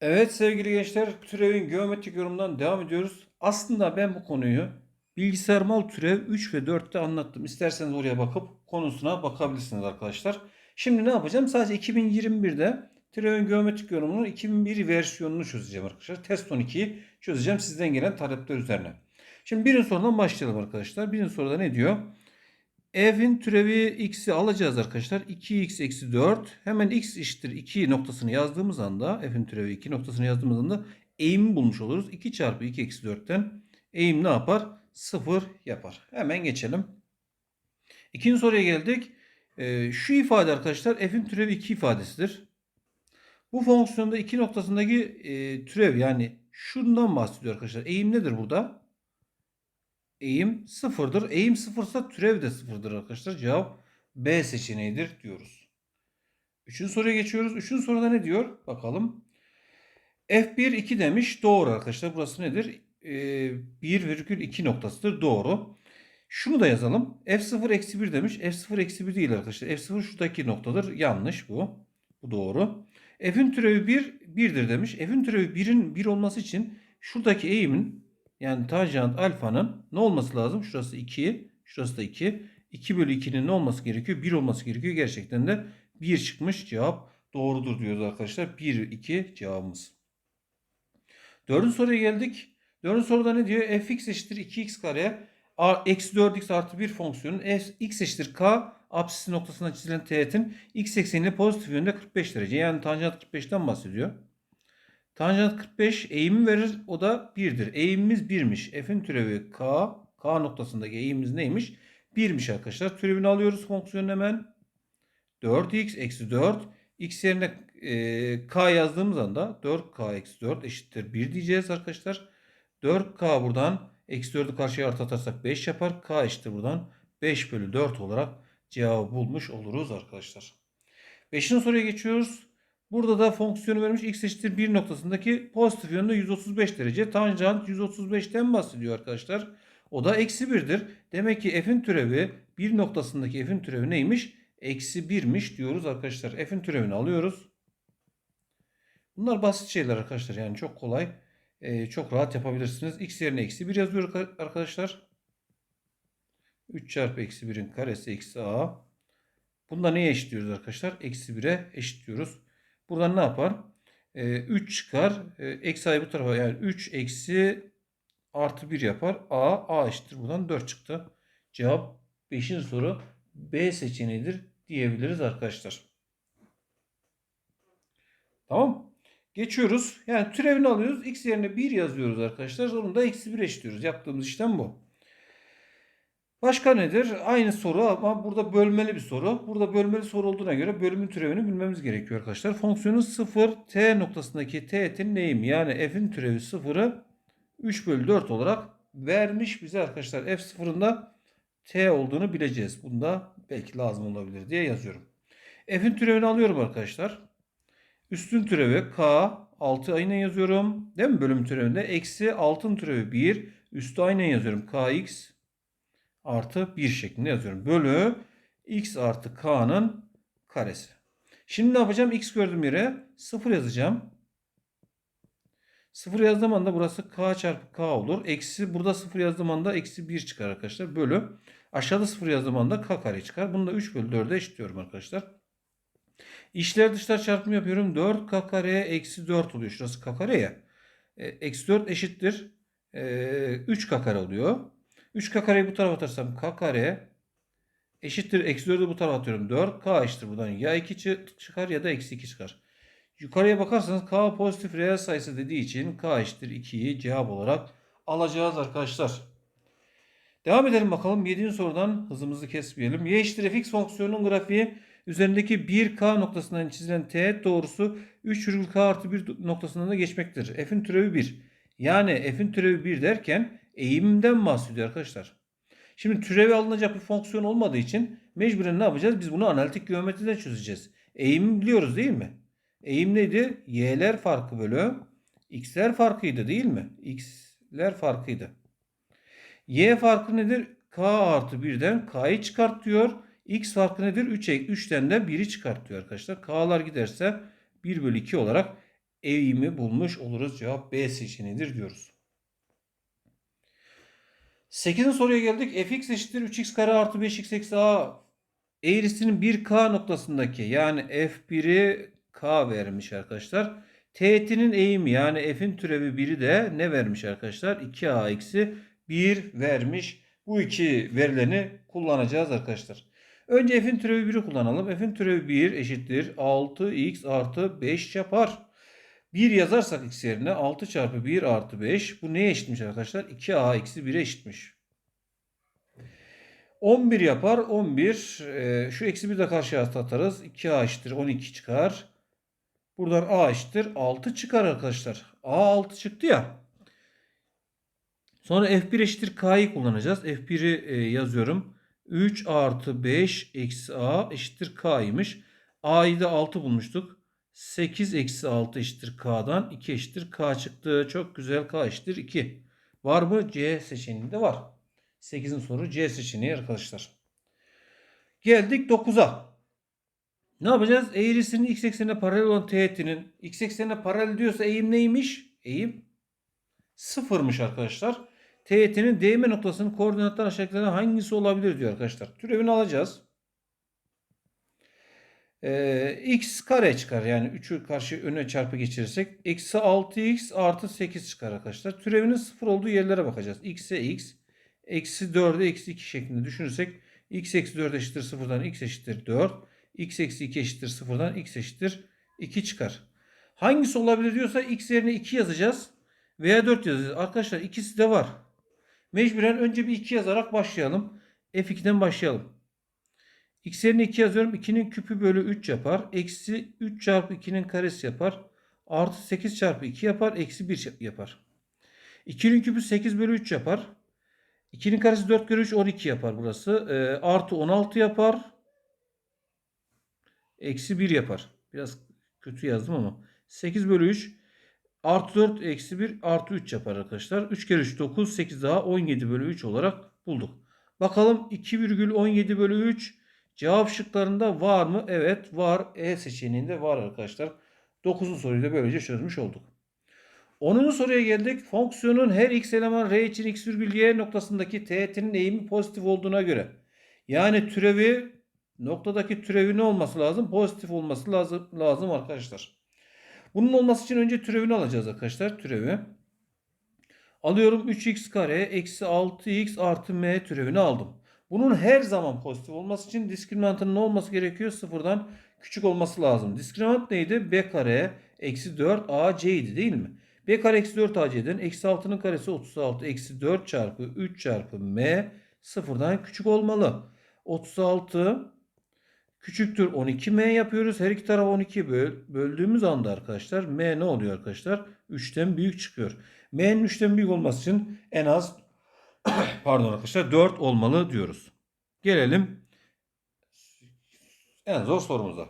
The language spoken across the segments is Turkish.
Evet sevgili gençler, türevin geometrik yorumundan devam ediyoruz. Aslında ben bu konuyu bilgisayar mal türev 3 ve 4'te anlattım. İsterseniz oraya bakıp konusuna bakabilirsiniz arkadaşlar. Şimdi ne yapacağım? Sadece 2021'de türevin geometrik yorumunun 2001 versiyonunu çözeceğim arkadaşlar. Test 12'yi çözeceğim sizden gelen talepler üzerine. Şimdi birinci sorudan başlayalım arkadaşlar. Birinci soruda ne diyor? F'in türevi x'i alacağız arkadaşlar. 2x eksi 4. Hemen x eşittir 2 noktasını yazdığımız anda f'in türevi 2 noktasını yazdığımız anda eğimi bulmuş oluruz. 2 çarpı 2 eksi 4'ten eğim ne yapar? 0 yapar. Hemen geçelim. İkinci soruya geldik. Ee, şu ifade arkadaşlar f'in türevi 2 ifadesidir. Bu fonksiyonda 2 noktasındaki e, türev yani şundan bahsediyor arkadaşlar. Eğim nedir burada? Eğim sıfırdır. Eğim sıfırsa türev de sıfırdır arkadaşlar. Cevap B seçeneğidir diyoruz. Üçüncü soruya geçiyoruz. Üçüncü soruda ne diyor? Bakalım. F1 2 demiş. Doğru arkadaşlar. Burası nedir? Ee, 1,2 noktasıdır. Doğru. Şunu da yazalım. F0 eksi 1 demiş. F0 eksi 1 değil arkadaşlar. F0 şuradaki noktadır. Yanlış bu. Bu doğru. F'in türevi 1 1'dir demiş. F'in türevi 1'in 1 olması için şuradaki eğimin yani tanjant alfanın ne olması lazım? Şurası 2, şurası da 2. 2 bölü 2'nin ne olması gerekiyor? 1 olması gerekiyor. Gerçekten de 1 çıkmış. Cevap doğrudur diyoruz arkadaşlar. 1, 2 cevabımız. Dördüncü soruya geldik. Dördüncü soruda ne diyor? fx eşittir 2x kare eksi 4x artı 1 fonksiyonun f, x eşittir k apsisi noktasına çizilen teğetin x ekseniyle pozitif yönde 45 derece. Yani tanjant 45'ten bahsediyor. Tanjant 45 eğimi verir. O da 1'dir. Eğimimiz 1'miş. F'in türevi k. K noktasındaki eğimimiz neymiş? 1'miş arkadaşlar. Türevini alıyoruz fonksiyonun hemen. 4x eksi 4. x yerine e, k yazdığımız anda 4k eksi 4 eşittir 1 diyeceğiz arkadaşlar. 4k buradan eksi 4'ü karşıya artı atarsak 5 yapar. k eşittir buradan 5 bölü 4 olarak cevabı bulmuş oluruz arkadaşlar. Beşinci soruya geçiyoruz. Burada da fonksiyonu vermiş x eşittir 1 noktasındaki pozitif yönde 135 derece. Tanjant 135'ten bahsediyor arkadaşlar. O da eksi 1'dir. Demek ki f'in türevi 1 noktasındaki f'in türevi neymiş? Eksi 1'miş diyoruz arkadaşlar. F'in türevini alıyoruz. Bunlar basit şeyler arkadaşlar. Yani çok kolay. e, çok rahat yapabilirsiniz. X yerine eksi 1 yazıyoruz arkadaşlar. 3 çarpı eksi 1'in karesi eksi a. Bunda neye eşitliyoruz arkadaşlar? Eksi 1'e eşitliyoruz. Buradan ne yapar? Ee, 3 çıkar. Ee, eksi a'yı bu tarafa yani 3 eksi artı 1 yapar. A, A eşittir. Buradan 4 çıktı. Cevap 5. soru B seçeneğidir diyebiliriz arkadaşlar. Tamam. Geçiyoruz. Yani türevini alıyoruz. X yerine 1 yazıyoruz arkadaşlar. Onu da eksi 1 eşitliyoruz. Yaptığımız işlem bu. Başka nedir? Aynı soru ama burada bölmeli bir soru. Burada bölmeli soru olduğuna göre bölümün türevini bilmemiz gerekiyor arkadaşlar. Fonksiyonun 0 t noktasındaki teğetin neyim? Yani f'in türevi 0'ı 3 bölü 4 olarak vermiş bize arkadaşlar. f sıfırında t olduğunu bileceğiz. Bunda belki lazım olabilir diye yazıyorum. f'in türevini alıyorum arkadaşlar. Üstün türevi k 6 aynen yazıyorum. Değil mi bölüm türevinde? Eksi altın türevi 1. Üstü aynen yazıyorum. kx artı 1 şeklinde yazıyorum. Bölü x artı k'nın karesi. Şimdi ne yapacağım? x gördüğüm yere 0 yazacağım. 0 yazdığım anda burası k çarpı k olur. Eksi burada 0 yazdığım anda eksi 1 çıkar arkadaşlar. Bölü aşağıda 0 yazdığım anda k kare çıkar. Bunu da 3 bölü 4'e eşitliyorum arkadaşlar. İşler dışlar çarpımı yapıyorum. 4 k kare eksi 4 oluyor. Şurası k kare ya. E, eksi 4 eşittir. E, 3 k kare oluyor. 3k kareyi bu tarafa atarsam k kare eşittir. Eksi 4'ü bu tarafa atıyorum. 4 k eşittir buradan. Ya 2 çıkar ya da eksi 2 çıkar. Yukarıya bakarsanız k pozitif reel sayısı dediği için k eşittir 2'yi cevap olarak alacağız arkadaşlar. Devam edelim bakalım. 7. sorudan hızımızı kesmeyelim. Y eşittir fx fonksiyonunun grafiği üzerindeki 1k noktasından çizilen teğet doğrusu 3,k artı 1 noktasından da geçmektedir. F'in türevi 1. Yani f'in türevi 1 derken eğimden bahsediyor arkadaşlar. Şimdi türevi alınacak bir fonksiyon olmadığı için mecburen ne yapacağız? Biz bunu analitik geometriden çözeceğiz. Eğimi biliyoruz değil mi? Eğim neydi? Y'ler farkı bölü x'ler farkıydı değil mi? x'ler farkıydı. Y farkı nedir? K artı 1'den K'yı çıkart diyor. X farkı nedir? 3, 3'ten de 1'i çıkart diyor arkadaşlar. K'lar giderse 1 bölü 2 olarak eğimi bulmuş oluruz. Cevap B seçeneğidir diyoruz. 8. soruya geldik. fx eşittir 3x kare artı 5x eksi a eğrisinin 1k noktasındaki yani f1'i k vermiş arkadaşlar. Teğetinin eğimi yani f'in türevi 1'i de ne vermiş arkadaşlar? 2a eksi 1 vermiş. Bu iki verileni kullanacağız arkadaşlar. Önce f'in türevi 1'i kullanalım. f'in türevi 1 eşittir 6x artı 5 yapar. 1 yazarsak x yerine 6 çarpı 1 artı 5. Bu neye eşitmiş arkadaşlar? 2a eksi 1'e eşitmiş. 11 yapar. 11. E, şu eksi 1 de karşıya atarız. 2a eşittir 12 çıkar. Buradan a eşittir 6 çıkar arkadaşlar. a 6 çıktı ya. Sonra f1 eşittir k'yı kullanacağız. f1'i e, yazıyorum. 3 artı 5 eksi a eşittir k'ymış. a'yı da 6 bulmuştuk. 8 eksi 6 eşittir k'dan 2 eşittir k çıktı. Çok güzel k eşittir 2. Var mı? C seçeneğinde var. 8'in soru C seçeneği arkadaşlar. Geldik 9'a. Ne yapacağız? Eğrisinin x eksenine paralel olan teğetinin x eksenine paralel diyorsa eğim neymiş? Eğim sıfırmış arkadaşlar. Teğetinin değme noktasının koordinatlar aşağıdakilerden hangisi olabilir diyor arkadaşlar. Türevini alacağız. Ee, x kare çıkar. Yani 3'ü karşı öne çarpı geçirirsek. Eksi 6x artı 8 çıkar arkadaşlar. Türevinin sıfır olduğu yerlere bakacağız. x'e x. Eksi 4'e eksi 2 şeklinde düşünürsek. x eksi 4 eşittir sıfırdan x eşittir 4. x eksi 2 eşittir sıfırdan x eşittir 2 çıkar. Hangisi olabilir diyorsa x yerine 2 yazacağız. Veya 4 yazacağız. Arkadaşlar ikisi de var. Mecburen önce bir 2 yazarak başlayalım. F2'den başlayalım. X yerine 2 yazıyorum. 2'nin küpü bölü 3 yapar. Eksi 3 çarpı 2'nin karesi yapar. Artı 8 çarpı 2 yapar. Eksi 1 yapar. 2'nin küpü 8 bölü 3 yapar. 2'nin karesi 4 kere 3 12 yapar burası. E, artı 16 yapar. Eksi 1 yapar. Biraz kötü yazdım ama. 8 bölü 3 artı 4 eksi 1 artı 3 yapar arkadaşlar. 3 kere 3 9 8 daha 17 bölü 3 olarak bulduk. Bakalım 2,17 bölü 3 cevap şıklarında var mı? Evet var. E seçeneğinde var arkadaşlar. 9. soruyu da böylece çözmüş olduk. 10. soruya geldik. Fonksiyonun her x eleman r için x virgül y noktasındaki teğetinin eğimi pozitif olduğuna göre. Yani türevi noktadaki türevi ne olması lazım? Pozitif olması lazım, lazım arkadaşlar. Bunun olması için önce türevini alacağız arkadaşlar. Türevi. Alıyorum 3x kare eksi 6x artı m türevini aldım. Bunun her zaman pozitif olması için diskriminantının ne olması gerekiyor? Sıfırdan küçük olması lazım. Diskriminant neydi? b kare eksi 4 ac idi değil mi? b kare eksi 4 ac'den eksi 6'nın karesi 36 eksi 4 çarpı 3 çarpı m sıfırdan küçük olmalı. 36 küçüktür 12m yapıyoruz. Her iki tarafı 12 böl böldüğümüz anda arkadaşlar m ne oluyor arkadaşlar? 3'ten büyük çıkıyor. m'nin 3'ten büyük olması için en az pardon arkadaşlar 4 olmalı diyoruz. Gelelim en zor sorumuza.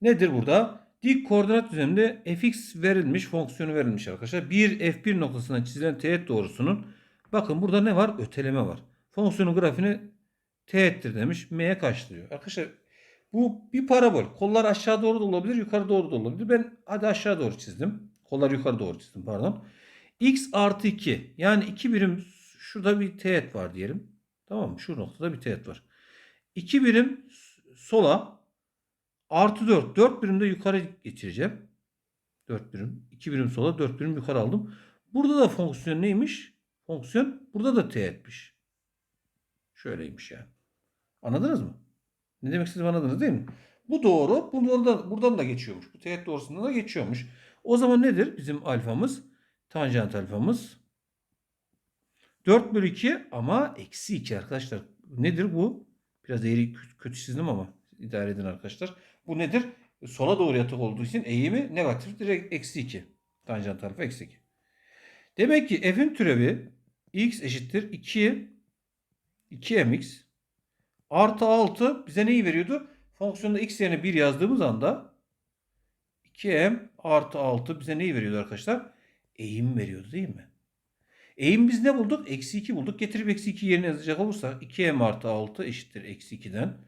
Nedir burada? Dik koordinat düzeninde fx verilmiş, fonksiyonu verilmiş arkadaşlar. Bir f1 noktasına çizilen teğet doğrusunun bakın burada ne var? Öteleme var. Fonksiyonun grafiğini teğettir demiş. M'ye kaç diyor. Arkadaşlar bu bir parabol. Kollar aşağı doğru da olabilir, yukarı doğru da olabilir. Ben hadi aşağı doğru çizdim. Kollar yukarı doğru çizdim pardon. X artı 2 yani 2 birim şurada bir teğet var diyelim. Tamam mı? Şu noktada bir teğet var. 2 birim sola artı 4. 4 birim de yukarı geçireceğim. 4 birim. 2 birim sola 4 birim yukarı aldım. Burada da fonksiyon neymiş? Fonksiyon burada da teğetmiş. Şöyleymiş yani. Anladınız mı? Ne demek istediğimi anladınız değil mi? Bu doğru. Buradan da, buradan da geçiyormuş. Bu teğet doğrusundan da geçiyormuş. O zaman nedir bizim alfamız? Tanjant alfamız. 4 bölü 2 ama eksi 2 arkadaşlar. Nedir bu? Biraz eğri kötü çizdim ama idare edin arkadaşlar. Bu nedir? Sola doğru yatık olduğu için eğimi negatif direkt eksi 2. Tanjant alfa eksi 2. Demek ki f'in türevi x eşittir 2 2mx artı 6 bize neyi veriyordu? Fonksiyonda x yerine 1 yazdığımız anda 2m artı 6 bize neyi veriyordu arkadaşlar? eğim veriyordu değil mi? Eğim biz ne bulduk? Eksi 2 bulduk. Getirip eksi 2 yerine yazacak olursak 2m artı 6 eşittir eksi 2'den.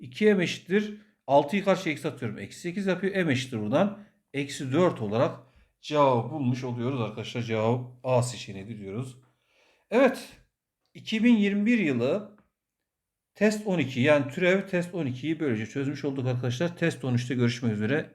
2m eşittir 6'yı karşıya eksi atıyorum. Eksi 8 yapıyor. m eşittir buradan. Eksi 4 olarak cevabı bulmuş oluyoruz arkadaşlar. Cevap A seçeneği diyoruz. Evet. 2021 yılı test 12 yani türev test 12'yi böylece çözmüş olduk arkadaşlar. Test 13'te görüşmek üzere.